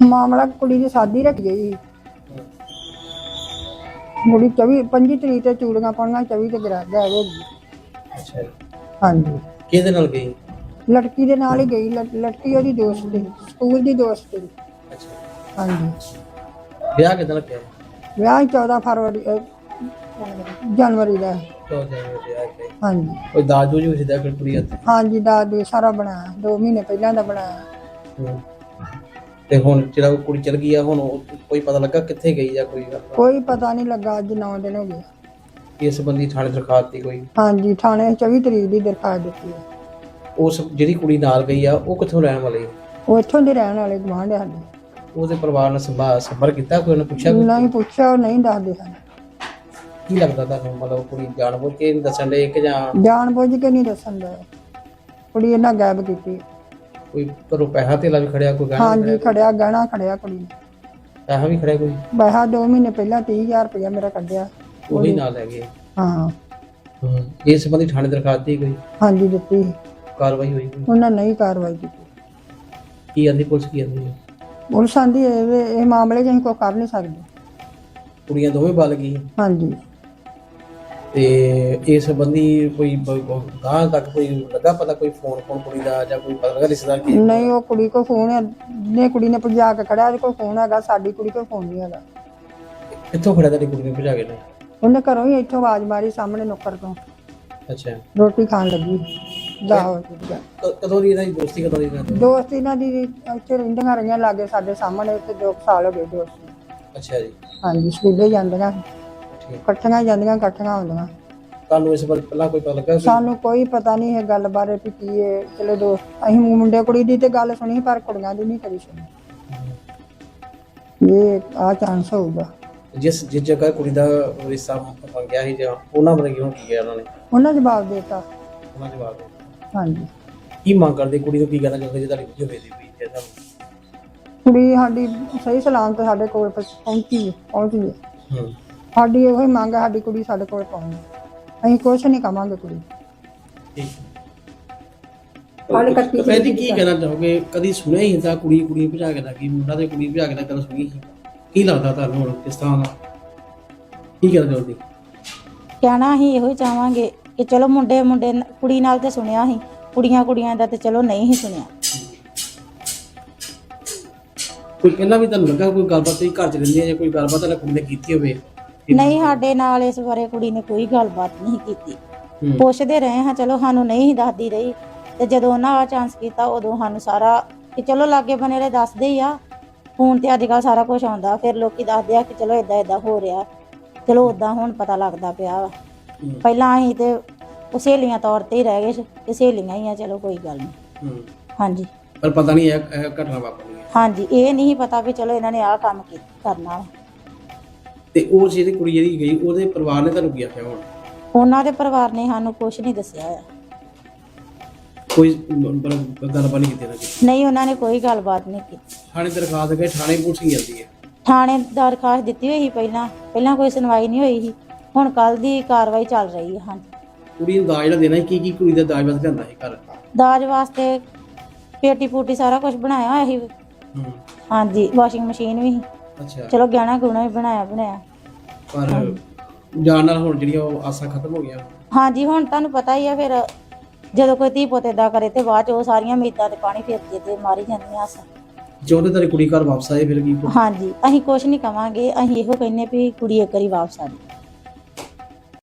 ਮਾਮਲਾ ਕੁੜੀ ਦੀ ਸ਼ਾਦੀ ਰੱਖ ਗਈ ਕੁੜੀ 24 25 ਤਰੀਕ ਤੇ ਚੂੜੀਆਂ ਪਾਉਣੀਆਂ 24 ਤੇ ਗਰਾ ਗਈ ਅੱਛਾ ਜੀ। ਹਾਂਜੀ। ਕਿਹਦੇ ਨਾਲ ਗਈ? ਲੜਕੀ ਦੇ ਨਾਲ ਹੀ ਗਈ ਲੜ- ਲੜਕੀ ਉਹਦੀ ਦੋਸਤ ਸੀ ਸਕੂਲ ਦੀ ਦੋਸਤ ਸੀ ਅੱਛਾ। ਹਾਂਜੀ। ਵਿਆਹ ਕਿਦਾਂ ਲੱਗਿਆ? ਵਿਆਹ 14 ਫਰਵਰੀ ਅਹ, ਜਨਵਰੀ ਦਾ। ਤੋਂ ਜਾਵੇ ਵਿਆਹ ਕੇ ਹਾਂਜੀ। ਕੋਈ ਦਾਜ ਵੀ ਸਿੱਧਾ ਕੁੜੀ ਹੱਥ ਹਾਂਜੀ ਦਾ ਦੇ ਸਾਰਾ ਬਣਾਇਆ 2 ਮਹੀਨੇ ਪਹਿਲਾਂ ਦਾ ਬਣਾਇਆ। ਹੂੰ। ਤੇ ਹੁਣ ਜਿਹੜਾ ਉਹ ਕੁੜੀ ਚਲ ਗਈ ਆ ਹੁਣ ਉਹ ਕੋਈ ਪਤਾ ਲੱਗਾ ਕਿੱਥੇ ਗਈ ਜਾਂ ਕੋਈ? ਗੱਲ ਕੋਈ ਪਤਾ ਨਹੀਂ ਲੱਗਾ ਅੱਜ 9 ਦਿਨ ਹੋ ਗਏ। ਇਸ ਸੰਬੰਧੀ ਥਾਣੇ ਦਰਖਾਸਤ ਦੀ ਕੋਈ? ਹਾਂਜੀ ਥਾਣੇ 24 ਤਰੀਕ ਦੀ ਦਰਖਾਸਤ ਦਿੱਤੀ ਹੈ ਉਸ ਜਿਹੜੀ ਕੁੜੀ ਨਾਲ ਗਈ ਆ ਉਹ ਕਿੱਥੋਂ ਰਹਿਣ ਵਾਲੀ? ਉਹ ਇੱਥੋਂ ਦੇ ਰਹਿਣ ਵਾਲੇ ਗਵਾਂਢ ਸਾਡੇ। ਉਹਦੇ ਪਰਿਵਾਰ ਨਾਲ ਸੰਭਾ ਸੰਪਰਕ ਕੀਤਾ ਕੋਈ? ਉਹਨੇ ਪੁੱਛਿਆ ਕੋਈ? ਨਹੀਂ ਪੁੱਛਿਆ ਉਹ ਨਹੀਂ ਦੱਸਦੇ ਹਨ ਕੀ ਲੱਗਦਾ ਤੁਹਾਨੂੰ? ਮਤਲਬ ਉਹ ਕੁੜੀ ਜਾਣਬੁੱਝ ਕੇ ਨਹੀਂ ਦੱਸਣ ਦੇ ਕਿ ਜਾਂ ਜਾਣ ਬੁੱਝ ਕੇ ਨਹੀਂ ਦੱਸਣ ਦਾ ਕੁੜੀ ਇਹਨਾਂ ਗਾਇਬ ਕੀਤੀ। ਕੋਈ ਘਰੋਂ ਪੈਸਾ ਧੇਲਾ ਵੀ ਖੜਿਆ ਕੋਈ ਗਹਿਣਾ ਵੀ ਹਾਂਜੀ ਖੜਿਆ ਗਹਿਣਾ ਖੜਿਆ ਕੁੜੀ ਨੇ। ਪੈਸਾ ਵੀ ਖੜਿਆ ਕੋਈ? ਪੈਸਾ 2 ਮਹੀਨੇ ਪਹਿਲਾਂ 30000 ਰੁਪਇਆ ਮੇਰਾ ਕੱਢਿਆ। ਉਹੀ ਨਾਲ ਲੈ ਗਏ। ਹਾਂ। ਹੂੰ ਇਸ ਸੰਬੰਧੀ ਥਾਣੇ ਦਰਖਾਸਤ ਦੀ ਕੋਈ ਹਾਂਜੀ ਦਿੱਤੀ। ਕਾਰਵਾਈ ਹੋਈ ਕੋਈ? ਉਹਨਾਂ ਨਹੀਂ ਕਾਰਵਾਈ ਕੀਤੀ। ਕੀ ਆਂਦੀ ਪੁਲਿਸ ਕੀ ਆਂਦੀ ਪੁਲਿਸ ਆਂਦੀ ਇਹ ਇਹ ਮਾਮਲੇ 'ਚ ਅਸੀਂ ਕੋਈ ਕਰ ਨਹੀਂ ਸਕਦੇ। ਕੁੜੀਆਂ ਦੋਵੇਂ ਬਲ ਗਈ ਹਾਂਜੀ। ਤੇ ਇਸ ਸੰਬੰਧੀ ਕੋਈ ਗਾਂ ਤੱਕ ਕੋਈ ਲੱਗਾ ਪਤਾ ਕੋਈ ਫੋਨ ਫੋਨ ਕੁੜੀ ਦਾ ਜਾਂ ਕੋਈ ਪਤਾ ਲੱਗਾ ਰਿਸ਼ਤੇਦਾਰ ਕੀ? ਨਹੀਂ ਉਹ ਕੁੜੀ ਕੋ ਫੋਨ ਹੈ ਨੇ ਕੁੜੀ ਨੇ ਭਜਾ ਕੇ ਖੜਿਆ ਉਹਦੇ ਕੋਲ ਫੋਨ ਹੈਗਾ ਸਾਡੀ ਕੁੜੀ ਕੋਲ ਫੋਨ ਨਹੀਂ ਹੈਗਾ। ਕਿੱਥੋਂ ਖੜਿਆ ਤੇਰੀ ਕੁੜੀ ਨੂੰ ਭਜਾ ਕੇ ਨੇ ਉਹਨੇ ਘਰੋਂ ਹੀ ਇੱਥੋਂ ਆਵਾਜ਼ ਮਾਰੀ ਸਾਹਮਣੇ ਨੁੱਕਰ ਤੋਂ। ਅੱਛਾ। ਰੋਟੀ ਖਾਣ ਲੱਗੀ। ਦਾ ਹੋ ਗਿਆ ਕ- ਕਦੋਂ ਦੀ ਇਹਨਾਂ ਦੀ ਦੋਸਤੀ ਕਦੋਂ ਦੀ ਇਹਨਾਂ ਦੀ ਦੋਸਤ ਇਹਨਾਂ ਦੀ ਇੱਥੇ ਰਹਿੰਦੀਆਂ ਰਹੀਆਂ ਲਾਗੇ ਸਾਡੇ ਸਾਹਮਣੇ ਇੱਥੇ ਦੋ ਕੁ ਸਾਲ ਹੋ ਗਏ ਦੋਸਤ ਅੱਛਾ ਜੀ। ਹਾਂਜੀ ਸਕੂਲੇ ਜਾਂਦੀਆਂ। ਠੀਕ ਇਕੱਠੀਆਂ ਜਾਂਦੀਆਂ ਇਕੱਠੀਆਂ ਆਉਂਦੀਆਂ ਤੁਹਾਨੂੰ ਇਸ ਬਾਰੇ ਪਹਿਲਾਂ ਕੋਈ ਪਤਾ ਲੱਗਾ? ਸਾਨੂੰ ਕੋਈ ਪਤਾ ਨਹੀਂ ਇਹ ਗੱਲ ਬਾਰੇ ਵੀ ਕੀ ਹੈ ਚਲੋ ਦੋ। ਅਸੀਂ ਮੁੰਡੇ ਕੁੜੀ ਦੀ ਤੇ ਗੱਲ ਸੁਣੀ ਪਰ ਕੁੜੀਆਂ ਦੀ ਨਹੀਂ ਕਰੀ ਸੁਣੀ। ਇਹ ਆ ਚਾਂਸ ਹੋਊਗਾ। ਜਿਸ ਜਿਸ ਜਗ੍ਹਾ ਕੁੜੀ ਦਾ ਰਿਸ਼ਤਾ ਮੰਗਿਆ ਸੀ ਜਾਂ ਉਹਨਾਂ ਬਾਰੇ ਕਿਉਂ ਕੀ ਗਿਆ ਉਹਨਾਂ ਨੇ? ਉਹਨਾਂ ਜਵਾਬ ਦੇਤਾ। ਉਹਨਾਂ ਜਵਾਬ ਦਿੱਤਾ। ਹਾਂਜੀ। ਕੀ ਮੰਗ ਕਰਦੇ ਕੁੜੀ ਨੂੰ ਕੀ ਕਹਿਣਾ ਚਾਹੁੰਦੇ ਜੇ ਤੁਹਾਡੀ ਵੀਡੀਓ ਵੇਖਦੀ ਪਈ ਤੇ ਤੁਹਾਨੂੰ ਕੁੜੀ ਸਾਡੀ ਸਹੀ ਸਲਾਮਤ ਸਾਡੇ ਕੋਲ ਪਹੁੰ- ਪਹੁੰਚੀ ਹੈ, ਪਹੁੰਚ ਹੂੰ। ਸਾਡੀ ਇਹੋ ਹੀ ਮੰਗ ਹੈ ਸਾਡੀ ਕੁੜੀ ਸਾਡੇ ਕੋਲ ਪਹੁੰਚੇ ਅਸੀਂ ਕੁਛ ਨਹੀਂ ਕਵਾਂਗੇ ਕੁੜੀ। ਕੀ ਕਹਿਣਾ ਚਾਹੋਗੇ? ਕਦੀ ਸੁਣਿਆ ਹੀ ਤਾਂ ਕੁੜੀ ਕੁੜੀ ਭਜਾ ਕੇ ਲੱਗੀ ਮੁੰਡਾ ਤੇ ਕੁੜੀ ਭਜਾ ਕੇ ਦਾ ਗੱਲ ਸੁਣੀ ਸੀ। ਕੀ ਲੱਗਦਾ ਤੁਹਾਨੂੰ ਹੁਣ ਕਿਸ ਤਰ੍ਹਾਂ ਦਾ? ਕੀ ਕਹਿਣਾ ਚਾਹੁੰਦੇ ਕਹਿਣਾ ਅਸੀਂ ਇਹੋ ਹੀ ਚਾਹਾਂਗੇ ਕਿ ਚਲੋ ਮੁੰਡੇ ਮੁੰਡੇ ਨ- ਕੁੜੀ ਨਾਲ ਤੇ ਸੁਣਿਆ ਸੀ ਕੁੜੀਆਂ ਕੁੜੀਆਂ ਦਾ ਤੇ ਚਲੋ ਨਹੀਂ ਹੀ ਸੁਣਿਆ। ਕੋਈ ਪਹਿਲਾਂ ਵੀ ਤੁਹਾਨੂੰ ਲੱਗਾ ਕੋਈ ਗੱਲਬਾਤ ਤੁਸੀਂ ਘਰ ਚ ਰਹਿੰਦੀ ਹੈ ਜਾਂ ਕੋਈ ਗੱਲਬਾਤ ਤੁਹਾਡੀ ਕੁੜੀ ਨੇ ਕੀਤੀ ਹੋਵੇ? ਨਹੀਂ ਸਾਡੇ ਨਾਲ ਇਸ ਬਾਰੇ ਕੁੜੀ ਨੇ ਕੋਈ ਗੱਲਬਾਤ ਨਹੀਂ ਕੀਤੀ। ਪੁੱਛਦੇ ਰਹੇ ਹਾਂ ਚਲੋ ਸਾਨੂੰ ਨਹੀਂ ਦੱਸਦੀ ਰਹੀ। ਤੇ ਜਦੋਂ ਉਹਨਾਂ ਆ ਚਾਂਸ ਕੀਤਾ ਉਦੋਂ ਸਾਨੂੰ ਸਾਰਾ ਕਿ ਚਲੋ ਲਾਗੇ ਬਨੇ ਵਾਲੇ ਦੱਸਦੇ ਹੀ ਆ। ਫੋਨ ਤੇ ਅੱਜ ਸਾਰਾ ਕੁਝ ਆਉਂਦਾ। ਫਿਰ ਲੋਕੀ ਦੱਸਦੇ ਆ ਕਿ ਚਲੋ ਇਦਾਂ ਇਦਾਂ ਹੋ ਰਿਹਾ। ਚਲੋ ਉਦਾਂ ਹੁਣ ਪਤਾ ਲੱਗਦਾ ਪਿਆ ਵਾ। ਪਹਿਲਾਂ ਅਸੀਂ ਤੇ ਉਹ ਸਹੇਲੀਆਂ ਤੌਰ ਤੇ ਹੀ ਰਹਿ ਗਏ ਸੀ ਕਿ ਸਹੇਲੀਆਂ ਹੀ ਆ ਚਲੋ ਕੋਈ ਗੱਲ ਨਹੀਂ। ਹਾਂਜੀ। ਪਰ ਪਤਾ ਨਹੀਂ ਇਹ ਘਟਨਾ ਵਾਪਰਨੀ ਹੈ। ਹਾਂਜੀ ਇਹ ਨਹੀਂ ਪਤਾ ਵੀ ਚਲੋ ਇਹਨਾਂ ਨੇ ਆਹ ਕੰਮ ਕਰਨਾ ਵਾ। ਤੇ ਉਹ ਜਿਹੜੀ ਕੁੜੀ ਜਿਹੜੀ ਗਈ ਉਹਦੇ ਪਰਿਵਾਰ ਨੇ ਤੁਹਾਨੂੰ ਕੀ ਆਖਿਆ ਹੁਣ? ਉਹਨਾਂ ਦੇ ਪਰਿਵਾਰ ਨੇ ਸਾਨੂੰ ਕੁਝ ਨਹੀਂ ਦੱਸਿਆ ਹੋਇਆ ਕੋਈ ਗੱਲਬਾਤ ਨਹੀਂ ਕੀਤੀ ਨਾ ਨਹੀਂ ਉਹਨਾਂ ਨੇ ਕੋਈ ਗੱਲਬਾਤ ਨਹੀਂ ਕੀਤੀ। ਥਾਣੇ ਦਰਖਾਸਤ ਗਏ ਥਾਣੇ ਪੁਲਿਸ ਜਾਂਦੀ ਹੈ? ਥਾਣੇ ਦਰਖਾਸਤ ਦਿੱਤੀ ਹੋਈ ਸੀ ਪਹਿਲਾਂ ਪਹਿਲਾਂ ਕੋਈ ਸੁਣਵਾਈ ਨਹੀਂ ਹੋਈ ਸੀ। ਹੁਣ ਕੱਲ ਦੀ ਕਾਰਵਾਈ ਚੱਲ ਰਹੀ ਹੈ ਹਾਂਜੀ। ਕੁੜੀ ਨੂੰ ਦਾਜ ਜਿਹੜਾ ਦੇਣਾ ਸੀ, ਕੀ ਕੀ ਕੁੜੀ ਦਾ ਦਾਜ ਵਾਸਤੇ ਲਿਆਂਦਾ ਸੀ ਘਰ? ਦਾਜ ਵਾਸਤੇ ਪੇਟੀ ਪੂਟੀ ਸਾਰਾ ਕੁਝ ਬਣਾਇਆ ਹੋਇਆ ਸੀ। ਹੂੰ। ਹਾਂਜੀ ਵਾਸ਼ਿੰਗ ਮਸ਼ੀਨ ਵੀ ਸੀ। ਅੱਛਾ। ਚਲੋ ਗਹਿਣਾ ਗੁਣਾ ਵੀ ਬਣਾਇਆ ਬਣਾਇਆ। ਪਰ ਜਾਣ ਨਾਲ ਹੁਣ ਜਿਹੜੀਆਂ ਉਹ ਆਸਾਂ ਖਤਮ ਹੋ ਗਈਆਂ। ਹਾਂਜੀ ਹੁਣ ਤੁਹਾਨੂੰ ਪਤਾ ਹੀ ਆ ਫਿਰ ਜਦੋਂ ਕੋਈ ਧੀ ਪੁੱਤ ਏਦਾਂ ਕਰੇ ਤੇ ਬਾਅਦ ਚ ਉਹ ਸਾਰੀਆਂ ਉਮੀਦਾਂ ਤੇ ਪਾਣੀ ਫੇਰਦੇ ਤੇ ਮਾਰੀ ਜਾਂਦੀਆਂ ਆਸਾਂ। ਚਾਹੁੰਦੇ ਤੇਰੀ ਕੁੜੀ ਘਰ ਵਾਪਸ ਆਏ ਫਿਰ ਕੀ ਹਾਂਜੀ ਅਸੀਂ ਕੁਝ ਨਹੀਂ ਕਵਾਂਗੇ ਅਸੀਂ ਇਹੋ ਕਹਿੰਨੇ ਵੀ ਕੁੜੀ ਇੱਕ ਵਾਰੀ ਵਾਪਸ ਆ ਜਾਏ